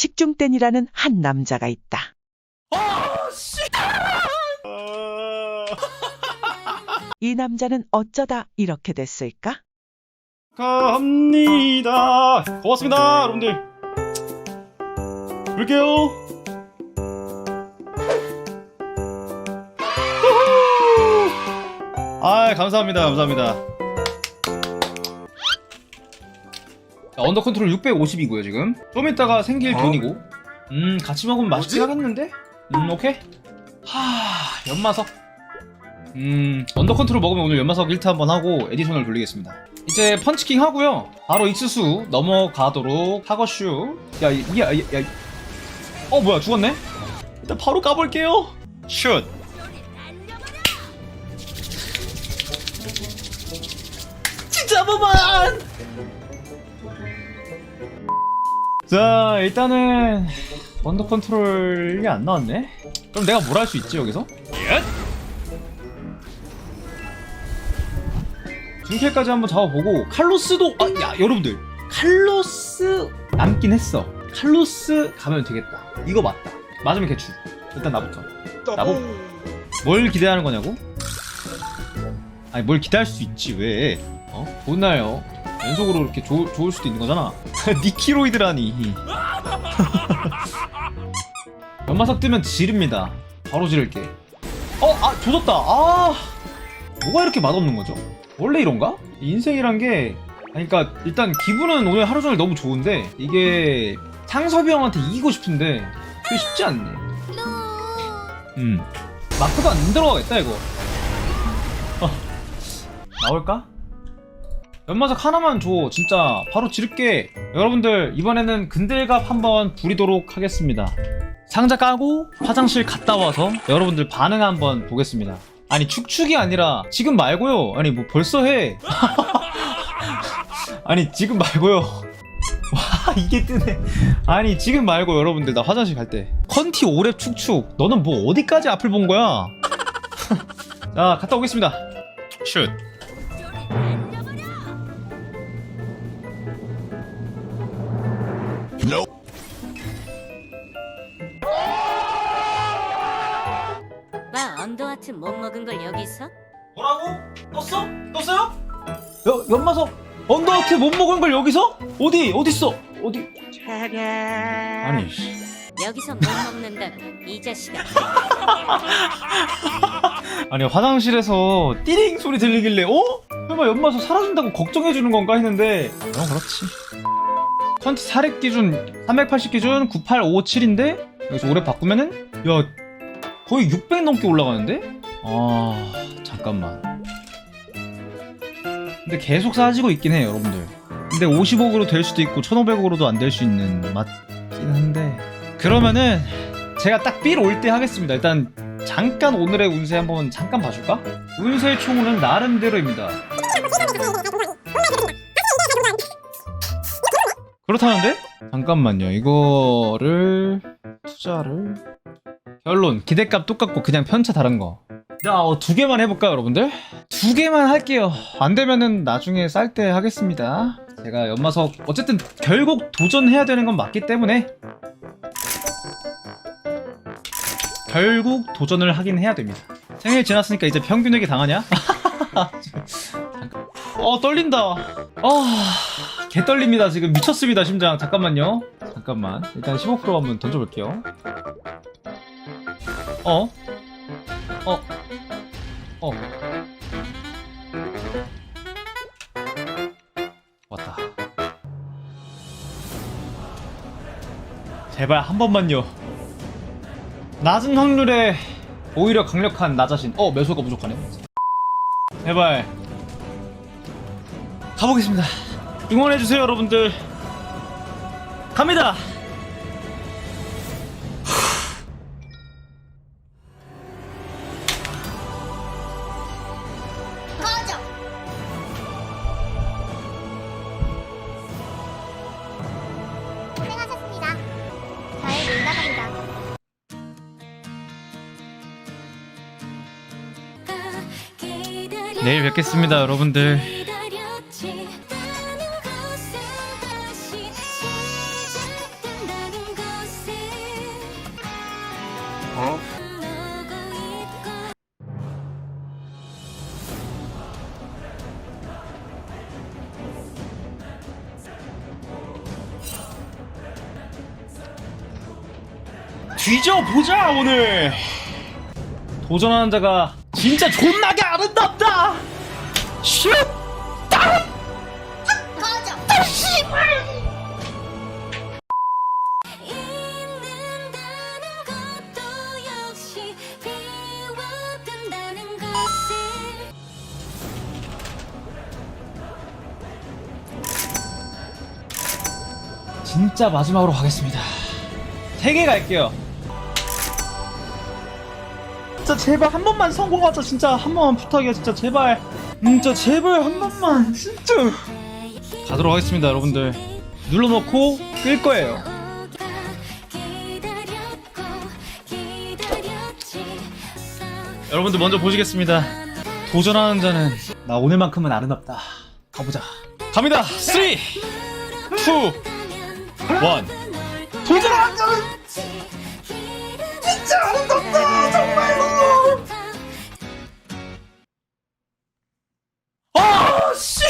식중땡이라는 한 남자가 있다. 이 남자는 어쩌다 이렇게 됐을까? 갑니다. 고맙습니다, 여러분들. 볼게요. 아, 감사합니다, 감사합니다. 언더 컨트롤 650이고요, 지금. 좀 이따가 생길 돈이고. 음, 같이 먹으면 맛있긴 하겠는데? 음, 오케이. 하, 연마석. 음, 언더 컨트롤 먹으면 오늘 연마석 1타 한번 하고 에디션을 돌리겠습니다. 이제 펀치킹 하고요. 바로 익스수 넘어가도록 하거슈. 야, 이- 야, 야, 야. 어, 뭐야, 죽었네? 일단 바로 까볼게요. 슛. 진짜 뭐만! 자, 일단은 언더 컨트롤이 안 나왔네. 그럼 내가 뭘 할 수 있지 여기서? 중캐까지 한번 잡아보고 칼로스도 아 야 여러분들. 칼로스 남긴 했어. 칼로스 가면 되겠다. 이거 맞다. 맞으면 개추. 일단 나부터. 나보 뭘 기대하는 거냐고? 아니 뭘 기대할 수 있지 왜? 어? 날요 연속으로 이렇게 좋, 좋을 수도 있는 거잖아 니키로이드라니 연마석 뜨면 지릅니다 바로 지를게 어? 아 조졌다 아 뭐가 이렇게 맛없는 거죠? 원래 이런가? 인생이란 게 아니, 그러니까 일단 기분은 오늘 하루 종일 너무 좋은데 이게 상섭이 형한테 이기고 싶은데 그게 쉽지 않네 음 마크도 안 들어가겠다 이거 어. 나올까? 연마석 하나만 줘. 진짜 바로 지를게. 여러분들 이번에는 근들갑 한번 부리도록 하겠습니다. 상자 까고 화장실 갔다 와서 여러분들 반응 한번 보겠습니다. 아니 축축이 아니라 지금 말고요. 아니 뭐 벌써 해. 아니 지금 말고요. 와 이게 뜨네. 아니 지금 말고 여러분들 나 화장실 갈 때. 컨티 오랩 축축. 너는 뭐 어디까지 앞을 본 거야? 자 갔다 오겠습니다. 슛 언더하트 못 먹은 걸 여기 있어? 뭐라고? 떴어? 떴어요? 여, 연마석 언더하트 못 먹은 걸 여기서? 어디? 어딨어? 어디? 아니 씨. 여기서 못 먹는다고 이 자식아 아니 화장실에서 띠링 소리 들리길래 어? 설마 연마석 사라진다고 걱정해주는 건가 했는데 어 그렇지 컨티 4렙 기준 380 기준 9857인데 여기서 오래 바꾸면은 야 거의 600 넘게 올라가는데? 아 잠깐만 근데 계속 싸지고 있긴 해 여러분들 근데 50억으로 될 수도 있고 1500억으로도 안 될 수 있는 맞긴 한데 그러면은 제가 딱삘올때 하겠습니다 일단 잠깐 오늘의 운세 한번 잠깐 봐줄까? 운세 총은 나름대로입니다. 그렇다는데? 잠깐만요. 이거를 투자를 결론 기대값 똑같고 그냥 편차 다른 거. 자, 어, 두 개만 해볼까요, 여러분들? 두 개만 할게요. 안 되면은 나중에 쌀 때 하겠습니다. 제가 연마석 어쨌든 결국 도전해야 되는 건 맞기 때문에 결국 도전을 하긴 해야 됩니다. 생일 지났으니까 이제 평균에게 당하냐? 어 떨린다. 아, 개 떨립니다. 지금 미쳤습니다 심장. 잠깐만요. 잠깐만. 일단 15% 한번 던져볼게요. 어? 어? 어? 왔다. 제발 한 번만요. 낮은 확률에 오히려 강력한 나 자신. 어, 매수가 부족하네. 제발. 가보겠습니다. 응원해주세요, 여러분들. 갑니다! 내일 뵙겠습니다, 여러분들. 어? 뒤져보자 오늘. 도전하는 자가 진짜 조 아름답다. 슛! 있는다는 것도 역시 비워둔다는 것을. 진짜 마지막으로 가겠습니다. 세 개 갈게요 진짜 제발 한 번만 성공하자. 진짜 한 번만 부탁이야 진짜 제발. 진짜 제발 한 번만. 진짜. 가도록 하겠습니다 여러분들. 눌러놓고 끌 거예요. 여러분들 먼저 보시겠습니다. 도전하는 자는 나 오늘만큼은 아름답다. 가보자. 갑니다. 3 2 1 도전하는 자는 진짜 아름답다. 정말 아씨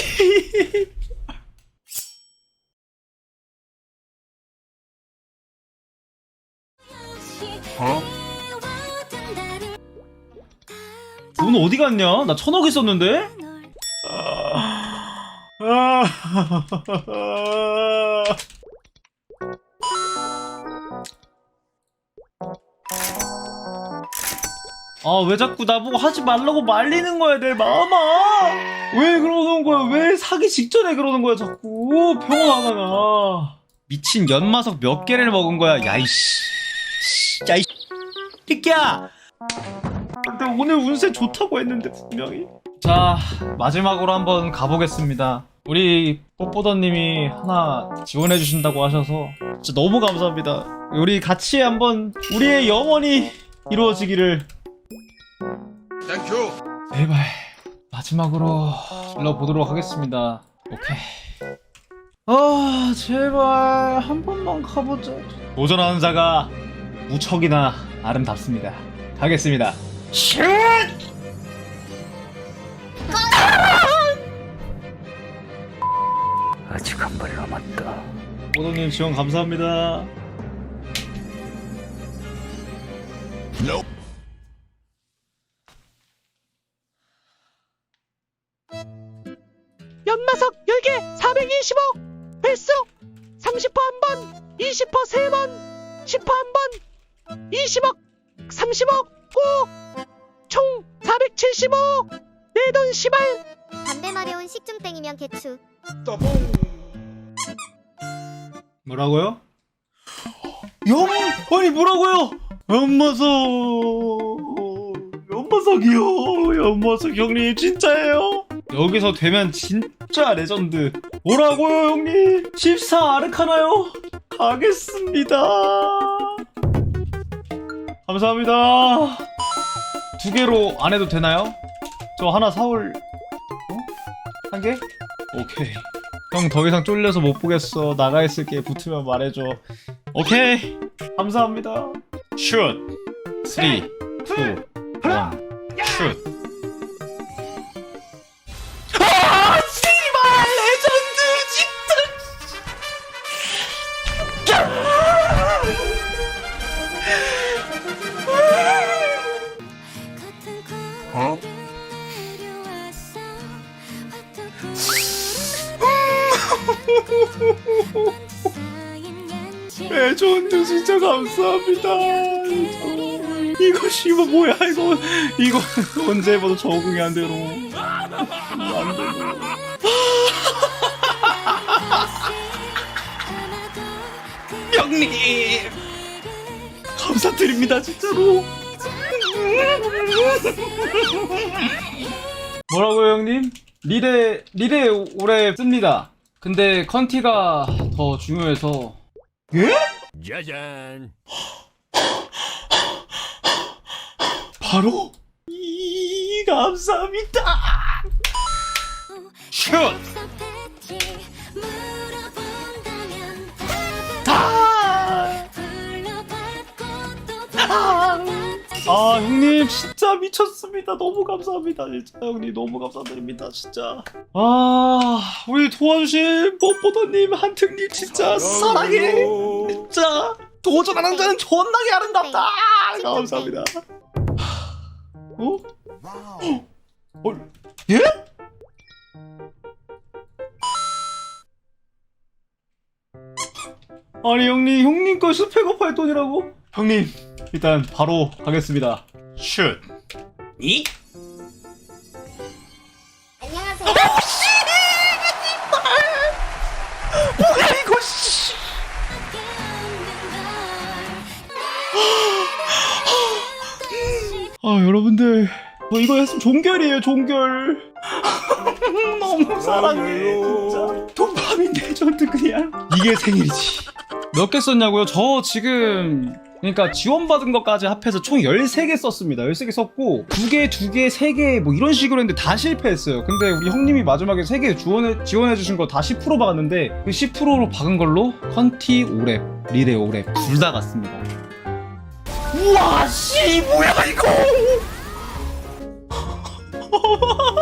어? 돈 어디 갔냐? 나 천억 있었는데? 아. 아, 왜 자꾸 나보고 하지 말라고 말리는 거야, 내 마음아! 왜 그러는 거야? 왜 사기 직전에 그러는 거야, 자꾸? 병원 하다가. 미친 연마석 몇 개를 먹은 거야, 야이씨. 야이, 새끼야! 근데 오늘 운세 좋다고 했는데, 분명히. 자, 마지막으로 한번 가보겠습니다. 우리 뽀뽀더님이 하나 지원해 주신다고 하셔서 진짜 너무 감사합니다. 우리 같이 한번 우리의 영원히 이루어지기를 땡큐. 제발 마지막으로 질러보도록 하겠습니다. 오케이. 아 제발 한 번만 가보자. 도전하는 자가 무척이나 아름답습니다. 가겠습니다. 슛! 아직 한 발 남았다. 모도님 지원 감사합니다. 30%한 번, 20%세 번, 10%한 번, 20억, 30억 꼭! 총 475! 내돈 시발! 담배 마려운 식중땡이면 개추. 뭐라고요? 연 아니 뭐라고요? 연마석 연마석이요 연마석 형님 진짜예요? 여기서 되면 진짜 레전드 뭐라고요 형님? 14 아르카나요? 가겠습니다 감사합니다 두 개로 안 해도 되나요? 저 하나 사올 어? 한 개? 오케이 형 더 이상 쫄려서 못 보겠어. 나가 있을게. 붙으면 말해줘. 오케이. 감사합니다. 슛. 3, 2, 1, 슛. 레전드 진짜 감사합니다. 이거 씨발 뭐야 이거 이거 언제 해봐도 적응이 안 되노. 안 되노. 형님 감사드립니다 진짜로. 뭐라고요 형님? 리레 리레 오래 씁니다. 근데 컨티가 더 중요해서 짜잔. 바로 이 감사합니다. 슛! 아 형님 진짜 미쳤습니다. 너무 감사합니다. 진짜 형님 너무 감사드립니다. 진짜. 아 우리 도와주신 뽀뽀더님 한특님 진짜 사랑해. 진짜 도전하는 자는 존나게 아름답다. 감사합니다. 어? 어? 예? 아니 형님 형님 거 스펙업 할 돈이라고? 형님 일단 바로 가겠습니다. 슛. 이? 안녕하세요. 이거 씨. 아 여러분들 뭐 이거 했으면 종결이에요 종결 너무 사랑해 진짜 도파민 레전드 그냥 이게 생일이지 몇 개 썼냐고요? 저 지금 그러니까 지원받은 것까지 합해서 총 13개 썼습니다. 13개 썼고 2개, 2개, 3개 뭐 이런 식으로 했는데 다 실패했어요. 근데 우리 형님이 마지막에 3개 지원해, 지원해 주신 거 다 10% 박았는데 그 10%로 박은 걸로 컨티 5랩, 리레 5랩 둘 다 갔습니다. 우와 씨 뭐야 이거